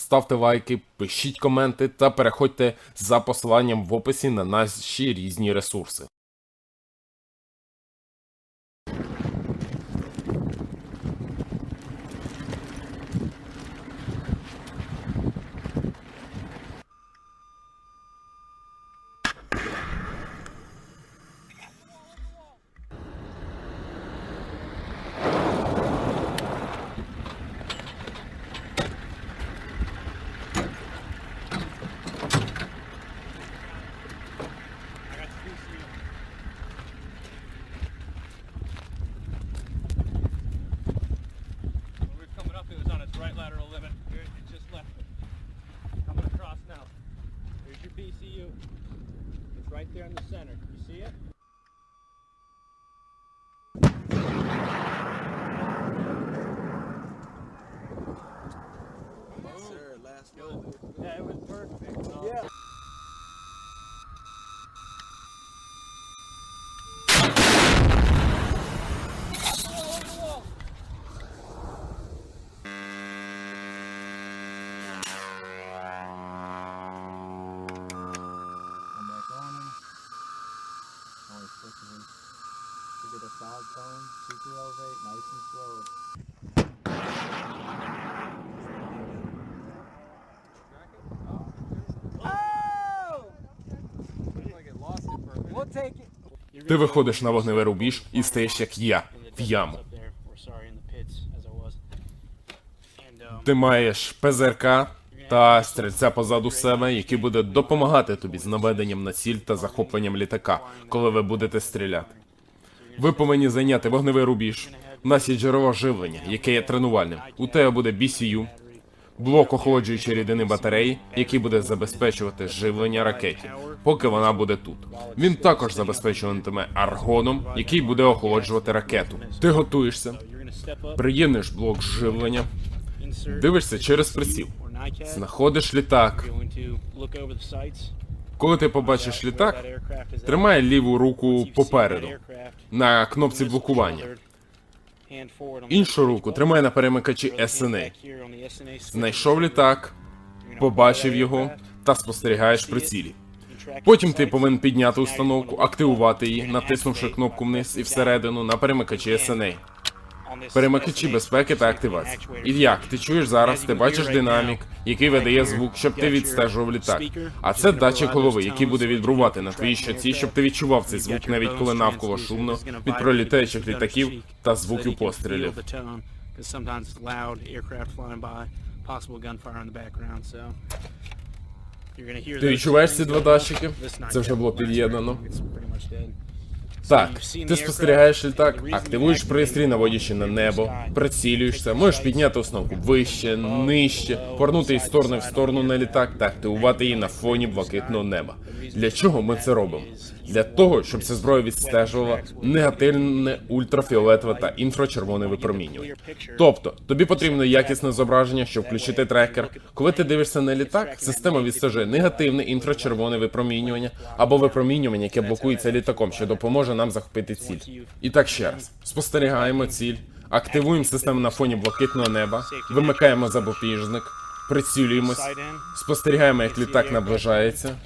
ставте лайки, пишіть коменти та переходьте за посиланням в описі на наші різні ресурси. You see it? Ти виходиш на вогневий рубіж і стаєш як я в яму. Ти маєш ПЗРК та стрільця позаду себе, який буде допомагати тобі з наведенням на ціль та захопленням літака, коли ви будете стріляти. Ви повинні зайняти вогневий рубіж. У нас є джерело живлення, яке є тренувальним. У тебе буде BCU, блок охолоджуючої рідини батареї, який буде забезпечувати живлення ракеті, поки вона буде тут. Він також забезпечуватиме аргоном, який буде охолоджувати ракету. Ти готуєшся, приєднуєш блок живлення, дивишся через приціл. Знаходиш літак. Коли ти побачиш літак, тримай ліву руку попереду на кнопці блокування. Іншу руку тримає на перемикачі SNA. Знайшов літак, побачив його та спостерігаєш при it Потім ти повинен підняти установку, активувати її, натиснувши кнопку вниз і всередину на перемикачі SNA. Перемикачі безпеки та активації. І як ти чуєш зараз, ти бачиш динамік, який видає звук, щоб ти відстежував літак. А це датчик голови, який буде вібрувати на твоїй щоці, щоб ти відчував цей звук, навіть коли навколо шумно від пролітаючих літаків та звуків пострілів. Ти відчуваєш ці два датчики? Це вже було під'єднано. Так, ти спостерігаєш літак, активуєш пристрій, наводячи на небо, прицілюєшся, можеш підняти основку вище, нижче, повернути її з сторони в сторону на літак та активувати її на фоні блакитного неба. Для чого ми це робимо? Для того, щоб ця зброя відстежувала негативне ультрафіолетове та інфрачервоне випромінювання. Тобто, тобі потрібно якісне зображення, щоб включити трекер. Коли ти дивишся на літак, система відстежує негативне інфрачервоне випромінювання або випромінювання, яке блокується літаком, що допоможе нам захопити ціль. І так ще раз: спостерігаємо ціль, активуємо систему на фоні блакитного неба, вимикаємо запобіжник, прицілюємось, спостерігаємо, як літак наближається.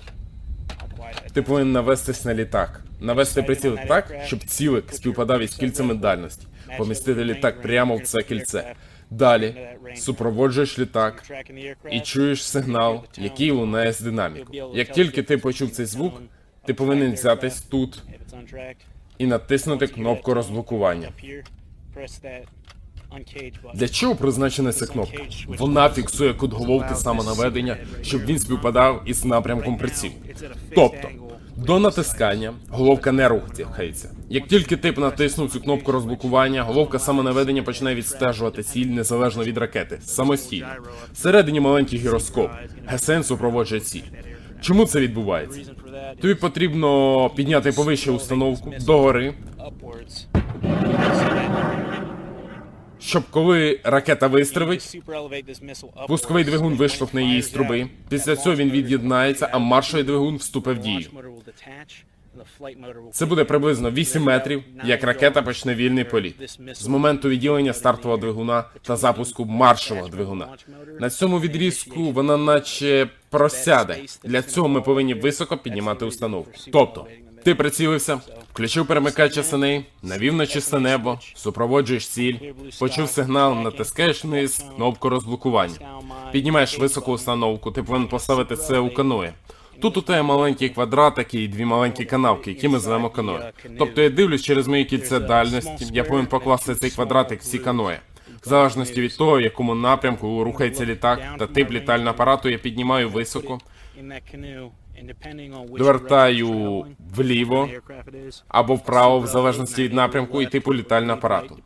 Ти повинен навестись на літак, навести приціл так, щоб цілик співпадав із кільцями дальності, помістити літак прямо в це кільце. Далі супроводжуєш літак і чуєш сигнал, який лунає з динаміку. Як тільки ти почув цей звук, ти повинен взятись тут і натиснути кнопку розблокування. Для чого призначена ця кнопка? Вона фіксує кут головки самонаведення, щоб він співпадав із напрямком прицілу. Тобто, до натискання головка не рухається. Як тільки ти натиснув цю кнопку розблокування, головка самонаведення починає відстежувати ціль незалежно від ракети, самостійно. Всередині маленький гіроскоп. ГСН супроводжує ціль. Чому це відбувається? Тобі потрібно підняти повище установку догори, щоб коли ракета вистрелить, пусковий двигун виштовхне її з труби. Після цього він від'єднається, а маршовий двигун вступить в дію. Це буде приблизно 8 метрів, як ракета почне вільний політ з моменту відділення стартового двигуна та запуску маршового двигуна. На цьому відрізку вона наче просяде. Для цього ми повинні високо піднімати установку. Тобто, ти прицілився, включив перемикач осеней, навів на чисте небо, супроводжуєш ціль, почув сигнал, натискаєш вниз кнопку розблокування. Піднімаєш високу установку, ти повинен поставити це у каное. Тут у тебе маленький квадратик і дві маленькі канавки, які ми звемо каное. Тобто я дивлюсь через моє кільце дальності, я повинен покласти цей квадратик в ці каное. В залежності від того, в якому напрямку рухається літак та тип літального апарату, я піднімаю високо, довертаю вліво або вправо, в залежності від напрямку і типу літального апарату.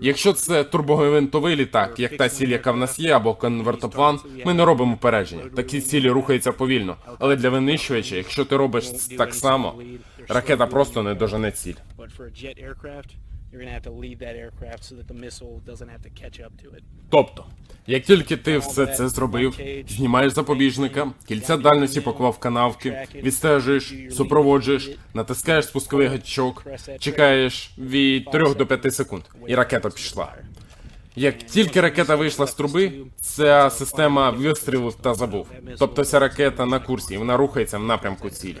Якщо це турбогвинтовий літак, як та ціль, яка в нас є, або конвертоплан, ми не робимо упередження. Такі цілі рухаються повільно. Але для винищувача, якщо ти робиш так само, ракета просто не дожене ціль. You're gonna have to leave that aircraft so that the missile doesn't have to catch up to it. Тобто, як тільки ти все це зробив, знімаєш запобіжника, кільця дальності поклав канавки, відстежуєш, супроводжуєш, натискаєш спусковий гачок, чекаєш від 3 до 5 секунд, і ракета пішла. Як тільки ракета вийшла з труби, ця система вистрілив та забув. Тобто ця ракета на курсі, вона рухається в напрямку цілі.